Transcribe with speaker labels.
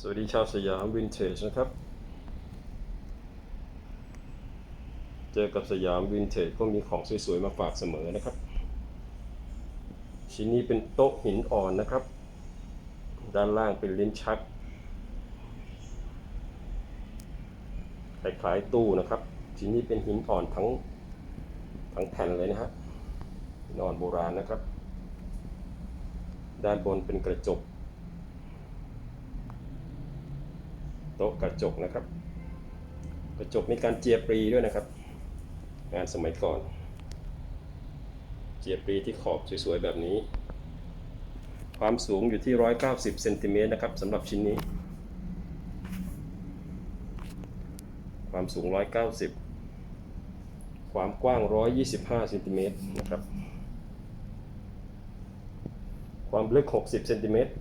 Speaker 1: สวัสดีชาวสยามวินเทจนะครับ เจอกับสยามวินเทจก็มีของสวยๆมาฝากเสมอนะครับ ชิ้นนี้เป็นโต๊ะหินอ่อนนะครับ ด้านล่างเป็นลิ้นชักคล้ายๆตู้นะครับ ชิ้นนี้เป็นหินอ่อนทั้งทั้งแผ่นเลยนะฮะหินอ่อนโบราณนะครับ ด้านบนเป็นกระจก โต๊ะกระจกนะครับ กระจกมีการเจียปรีด้วยนะครับ งานสมัยก่อน เจียปรีที่ขอบสวยๆแบบนี้ ความสูงอยู่ที่ 190เซนติเมตรนะครับสำหรับชิ้นนี้ ความสูง 190 ความกว้าง 125เซนติเมตรนะครับ ความลึก 60เซนติเมตร